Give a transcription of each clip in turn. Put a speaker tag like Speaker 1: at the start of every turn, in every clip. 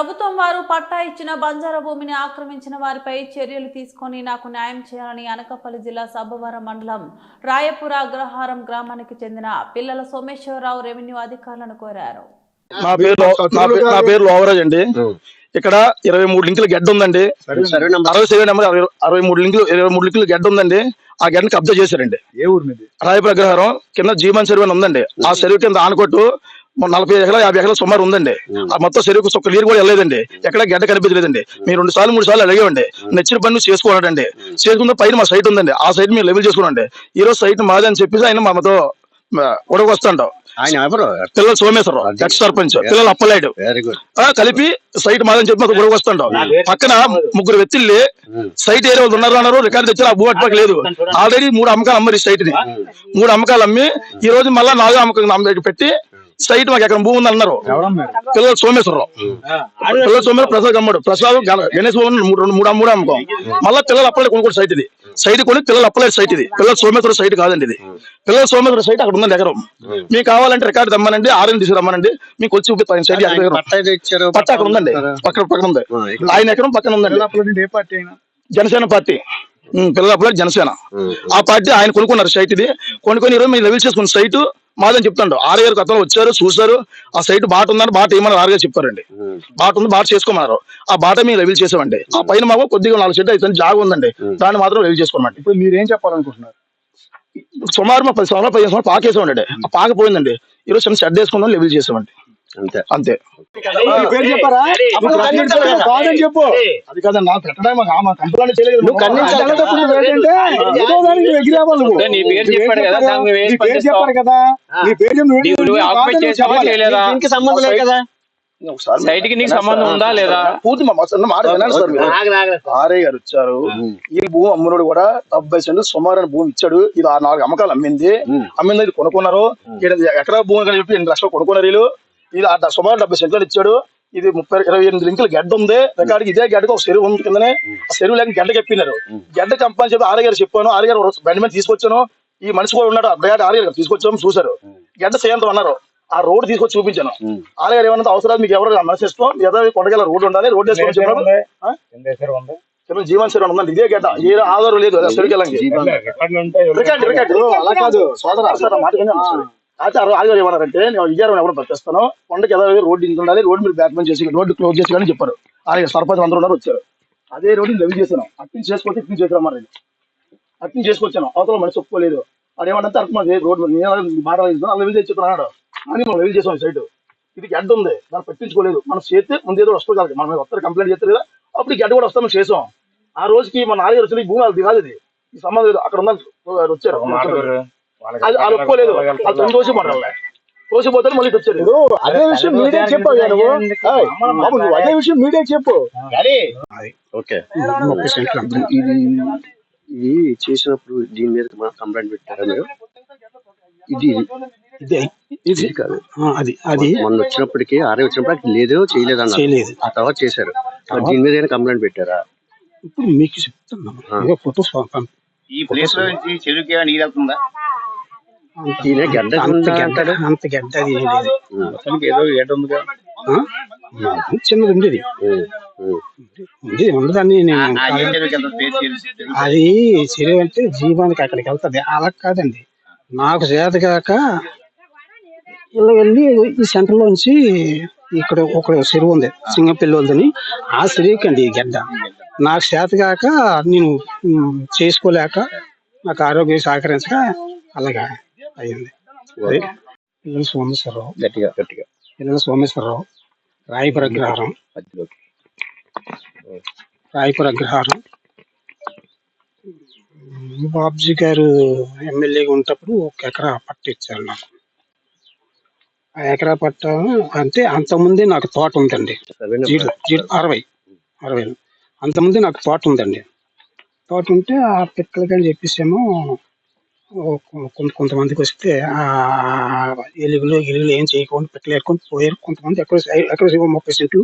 Speaker 1: ప్రభుత్వం వారు పట్టా ఇచ్చిన బంజారా భూమిని ఆక్రమించిన వారిపై చర్యలు తీసుకొని నాకు న్యాయం చేయాలని అనకాపల్లి జిల్లా సబ్బవరం మండలం రాయపుర అగ్రహారం గ్రామానికి చెందిన పిల్లల సోమేశ్వరరావు రెవెన్యూ అధికారులను కోరారు.
Speaker 2: నా పేరు నా పేరు లోవరాజ్ అండి. ఇక్కడ ఇరవై మూడు లింకుల గడ్డ ఉందండి. అరవై సెవెన్ నెంబర్ అరవై మూడు లింకులు ఇరవై మూడు లింకుల గడ్డ ఉందండి. ఆ గడ్డని కబ్జా చేశారండి.
Speaker 3: ఏ ఊరు మీది?
Speaker 2: రాయపుర అగ్రహారం కింద జీవన్ చెరువు అని ఉందండి. ఆ చెరువు కింద ఆనకొట్టు నలభై ఎకరాలు యాభై ఎకరాలు సుమారు ఉందండి. ఆ మొత్తం చెరువుకు ఒక్క నీరు కూడా వెళ్ళలేదండి. ఎక్కడ గడ్డ కనిపించలేదండి. మీరు రెండు సార్లు మూడు సార్లు అడిగామండి నచ్చిన పని చేసుకోవాలండి చేసుకున్న పైన మా సైట్ ఉందండి. ఆ సైట్ మీరు లెవెల్ చేసుకోండి ఈ రోజు సైట్ మాది అని చెప్పేసి ఆయన మాతో ఉడకు వస్తాంటాం
Speaker 3: ఆయన ఎవరు?
Speaker 2: పిల్లలు సోమేశ్వరరావు ఎక్స్ సర్పంచ్. పిల్లలు ఆ, కలిపి సైట్ మాదని చెప్పి మాకు గొడవ వస్తుంటాం పక్కన ముగ్గురు వ్యక్తుల్ని సైట్ ఏరియా వాళ్ళు ఉన్నారు అన్నారు రికార్డు తెచ్చారు ఆ భూ అటుపక్క లేదు. ఆల్రెడీ మూడు అమ్మకాలు అమ్మారు ఈ సైట్ని. మూడు అమ్మకాలు అమ్మి ఈ రోజు మళ్ళా నాలుగో అమ్మకం పెట్టి సైట్ మాకు ఎక్కడ భూమి ఉంది అన్నారు పిల్లలు సోమేశ్వరరావు. పిల్లలు సోమేశ్వర ప్రసాద్ అమ్మాడు. ప్రసాద్ గణ- గణేష్ బాబు మూడు రెండు మూడు మూడు అమ్మకం. మళ్ళీ పిల్లలు అప్పలేదు కొనుక్కోడు సైట్ ఇది. సైట్ కొని పిల్లలు అప్పలేదు సైట్ ఇది. పిల్లల సోమేశ్వర సైట్ కాదండి ఇది. పిల్లల సోమేశ్వర సైట్ అక్కడ ఉందండి ఎకరం. మీకు కావాలంటే రికార్డు తెమ్మనండి ఆర్ఎన్ తీసుకురమ్మనండి మీకు వచ్చి చూపిస్తాను సైట్.
Speaker 3: పట్టా
Speaker 2: అక్కడ ఉందండి. పక్కన పక్కన ఉంది. ఆయన ఎకరం పక్కన ఉందండి. జనసేన పార్టీ. పిల్లల అప్పుడు జనసేన. ఆ పార్టీ ఆయన కొనుక్కున్నారు సైట్ ఇది. కొనుక్కొని ఈరోజు మీరు లెవెల్ చేసుకున్న సైట్ మాదని చెప్తాడు. ఆరు గారు కొత్తలో వచ్చారు చూసారు ఆ సైట్ బాట ఉందని బాట ఏమని ఆరు గారు చెప్పారండి. బాట ఉంది బాట చేసుకోమన్నారు. ఆ బాట మేము లెవెల్ చేసామండి. ఆ పైన మాకు కొద్దిగా నాలుగు సెట్ అయితే జాగా ఉందండి. దాన్ని మాత్రం లెవెల్ చేసుకోమండి.
Speaker 3: ఇప్పుడు మీరు ఏం చెప్పాలనుకుంటున్నారు?
Speaker 2: సుమారు మా పది సంవత్సరాలు పదిహేను సంవత్సరాలు పాకేసామండి. ఆ పాక పోయిందండి. ఈరోజు చిన్న షెడ్ వేసుకుందాం లెవెల్ చేసామండి.
Speaker 3: అంతే.
Speaker 2: అంతే.
Speaker 3: నీ పేరు చెప్పారా. కాదని చెప్పు
Speaker 2: అది నా మాకు చేయలేదు.
Speaker 3: నువ్వు ఏంటంటే, ఏదో దానికి.
Speaker 4: నీ పేరు చెప్పాడు కదా,
Speaker 3: నీ పేరు? చెప్పాడు కదా నీ పేరు? దీనికి సంబంధం లేదు
Speaker 4: సైట్కి నీకు సంబంధం ఉందా లేదా?
Speaker 2: పూర్తి మాట వినాలి సార్ గారు వచ్చారు. ఈ భూమి అమ్మునుడు కూడా డెబ్బై సెంట్లు సుమారు భూమి ఇచ్చాడు. ఇది ఆ నాలుగు అమ్మకాలు అమ్మింది. అమ్మింది ఇది కొనుక్కున్నారు ఎకరా భూమి అని చెప్పి లక్షలు కొనుక్కున్నారు వీళ్ళు. ఇది సుమారు డెబ్బై సెంట్లు ఇచ్చాడు. ఇది ముప్పై ఇరవై ఎనిమిది లింకులు గడ్డ ఉంది. రికార్డుకి ఇదే గడ్డకు ఒక చెరువు ఉంది కిందనే. ఆ చెరువు లేక గడ్డ కప్పినారు. గడ్డ కంపని చెప్పి ఆర్ఐ గారు చెప్పాను. ఆర్ఐ గారు బండి మీద తీసుకొచ్చాను. ఈ మనిషి కూడా ఉన్నాడు. అబ్బాయి ఆర్ఐ గారు తీసుకొచ్చాము చూసారు గడ్డ చేయంతో అన్నారు. ఆ రోడ్ తీసుకొచ్చి చూపించాను. ఆర్ఐ గారు ఏమన్నా అవసరాలు మీకు ఎవరు మనసేసుకో ఏదో కొండగల రోడ్డు ఉండాలి రోడ్ వేసుకొని చెప్పారు? చెప్పండి. జీవన్ శరణ్ ఉందండి ఇదే గడ్డ. ఏ ఆధారం లేదు. సరికెళ్ళండి రికార్డ్ రికార్డ్. అలా కాదు. సోదర సార్ మాట వినండి. అయితే ఆదివారం ఏమన్నారంటే నేను విజయవాడ ఎవరు పంపిస్తాను కొండకి ఏదో రోడ్డు ఇంత ఉండాలి రోడ్డు మీరు బ్యాక్ చేసి రోడ్డు క్లోజ్ చేసి అని చెప్పారు. అలాగే సర్పంచ్ అందరూ ఉన్నారు వచ్చారు. అదే రోడ్డు లెవెల్ చేశాను. అట్టించి చేసుకోవచ్చు ఇట్టించి చేసుకురమ్మారు అర్థం చేసుకొచ్చాను. అవతల మనిషి ఒప్పుకోలేదు. అది ఏమంటే అర్థం మాది. రోడ్డు మాట లెవెల్ చేసి అన్నాడు. అని మనం లెవెల్ చేసాం సైడ్. ఇది గడ్డ ఉంది. దాన్ని పట్టించుకోలేదు. మనం చేస్తే ముందు ఏదో వస్తుంది కదా మనం వస్తారు కంప్లైంట్ చేస్తారు కదా అప్పుడు గడ్డ కూడా వస్తాం చేసాం. ఆ రోజుకి మన నాలుగు వచ్చిన భూమి అది కాదు ఇది. ఈ సంబంధం లేదు. అక్కడ ఉన్న వచ్చారు. వాళ్ళు ఒప్పుకోలేదు వాళ్ళు తొమ్మిది రోజు పడాలి తోసిపోతే మళ్ళీ
Speaker 3: ఇప్పుడు అదే విషయం మీడియా చెప్పావు కదా నువ్వు. అదే విషయం మీడియా చెప్పు. ఓకే.
Speaker 5: ఇది ఇది చేసినప్పుడు దీని మీద కంప్లైంట్ పెట్టారా మీరు? ఇది
Speaker 6: ఇదే ఇది
Speaker 5: ఇది కాదు.
Speaker 6: అది అది.
Speaker 5: మొన్న వచ్చినప్పటికి ఆరే వచ్చినప్పుడు అది లేదు చేయలేదు అన్నారు.
Speaker 6: చేయలేదు.
Speaker 5: ఆ తర్వాత చేశారు. మరి దీని మీద ఏమైనా కంప్లైంట్ పెట్టారా?
Speaker 6: ఇప్పుడు మీకు ఇదిగో ఫొటోస్
Speaker 7: ఈ ప్లేస్లో ఏమైనా నీరు వెళ్తుందా
Speaker 5: ఈయన గడ్డ
Speaker 6: అంత గడ్డ అంత గడ్డ అది
Speaker 7: ఏదో గడ్డ ఉందిగా?
Speaker 6: చిన్నది ఉండేది. ఉండేది ఉండదని అది చెరువు అంటే జీవానికి అక్కడికి వెళ్తుంది. అలా కాదండి. నాకు చేత కాక ఇలా వెళ్ళి ఈ సెంటర్ లోంచి ఇక్కడ ఒక చెరువు ఉంది సింగపిల్లోదని ఆ చెరువుకి అండి ఈ గడ్డ. నాకు చేత కాక నేను చేసుకోలేక నాకు ఆరోగ్యం సహకరించక అలాగా అయ్యింది అదే పిల్లలు సోమేశ్వరరావు.
Speaker 5: గట్టిగా గట్టిగా.
Speaker 6: పిల్లల సోమేశ్వరరావు. రాయపుర అగ్రహారం
Speaker 5: మధ్యలోకి
Speaker 6: రాయపుర అగ్రహారం బాబ్జీ గారు ఎమ్మెల్యేగా ఉన్నప్పుడు ఒక ఎకరా పట్ట ఇచ్చారు నాకు. ఆ ఎకరా పట్ట అంటే అంతకుముందే నాకు తోట ఉందండి. అరవై అరవై. అంతకుముందే నాకు తోట ఉందండి. తోట ఉంటే ఆ పిక్కలకి అని చెప్పేసేమో కొంతమందికి వస్తే ఆ ఎలుగులు గిలుగులు ఏం చేయకుండా ఏరుకొని పోయారు. కొంతమంది ఎక్కడ ఎక్కడ ముప్పై సెంట్లు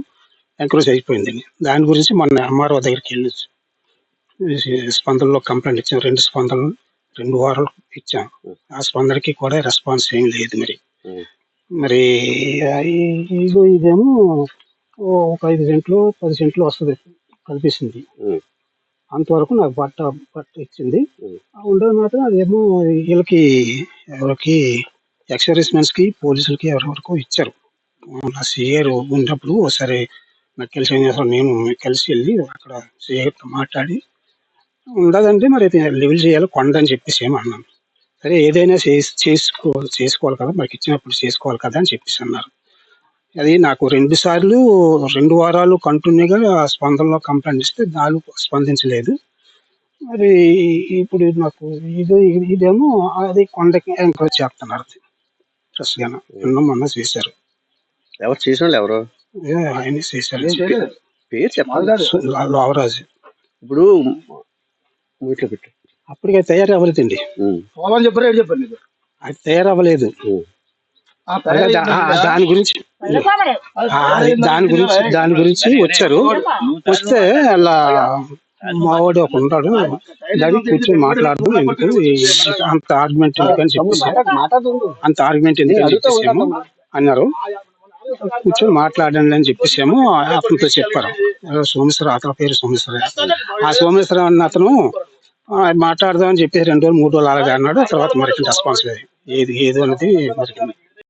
Speaker 6: ఎంక్రోజ్ అయిపోయిందండి దాని గురించి మొన్న ఎంఆర్ఓ దగ్గరికి వెళ్ళి స్పందనలో కంప్లైంట్ ఇచ్చాం. రెండు స్పందనలు రెండు వారాలు ఇచ్చాం. ఆ స్పందనకి కూడా రెస్పాన్స్ ఏం లేదు మరి. మరి ఇదేమో ఒక ఐదు సెంట్లు పది సెంట్లు వస్తుంది కల్పిస్తుంది.
Speaker 5: ఉం.
Speaker 6: అంతవరకు నాకు పట్ట పట్ట ఇచ్చింది ఉండేది మాత్రం అదేమో వీళ్ళకి ఎవరికి ఎక్స్ సర్వీస్మెన్స్కి పోలీసులకి ఎవరెవరికో ఇచ్చారు. నా సిఆర్ ఉన్నప్పుడు ఒకసారి నక్కెల్ శ్రీనివాసరావు నేను కలిసి వెళ్ళి అక్కడ సిఐతో మాట్లాడి ఉండదంటే మరి లెవెల్ చేయాలి కొండ అని చెప్పేసి ఏమన్నాను సరే ఏదైనా చేసి చేసుకో చేసుకోవాలి కదా మనకి ఇచ్చినప్పుడు చేసుకోవాలి కదా అని చెప్పేసి అన్నారు. అది నాకు రెండు సార్లు రెండు వారాలు కంటిన్యూగా స్పందనలో కంప్లైంట్ ఇస్తే నాలుగు స్పందించలేదు. మరి ఇప్పుడు నాకు ఇది ఇదేమో అది కొండకి ఎంకరేజ్ చేస్తున్నారు. ఫ్రెష్గా నిన్న మొన్న చేశారు.
Speaker 5: ఎవరు చేసిన ఎవరు?
Speaker 6: ఆయన చేశారు.
Speaker 5: పేరు చెప్పాలి
Speaker 6: లోవరాజు.
Speaker 5: ఇప్పుడు వీటిలో పెట్టు.
Speaker 6: అప్పటికే తయారు అవ్వలేదండి
Speaker 5: ఉం.
Speaker 2: పోవాలని చెప్పారు నీకు
Speaker 6: అది తయారు దాని గురించి ఆ దాని గురించి దాని గురించి వచ్చారు వస్తే అలా మావాడు ఒక ఉంటాడు దాన్ని కూర్చొని మాట్లాడదు ఎందుకు అంత ఆర్గ్యుమెంట్ ఎందుకని చెప్పేసి అంత ఆర్గ్యుమెంట్ ఎందుకని చెప్పేసి ఏమో అన్నారు కూర్చొని మాట్లాడండి అని చెప్పేసి ఏమో అతనితో చెప్పారు సోమేశ్వర అతని పేరు సోమేశ్వర ఆ సోమేశ్వర అన్న అతను ఆ, మాట్లాడదాం అని చెప్పేసి రెండు రోజులు మూడు రోజులు అలాగే అన్నాడు తర్వాత మరి రెస్పాన్స్ లేదు ఏది ఏది అనేది మరి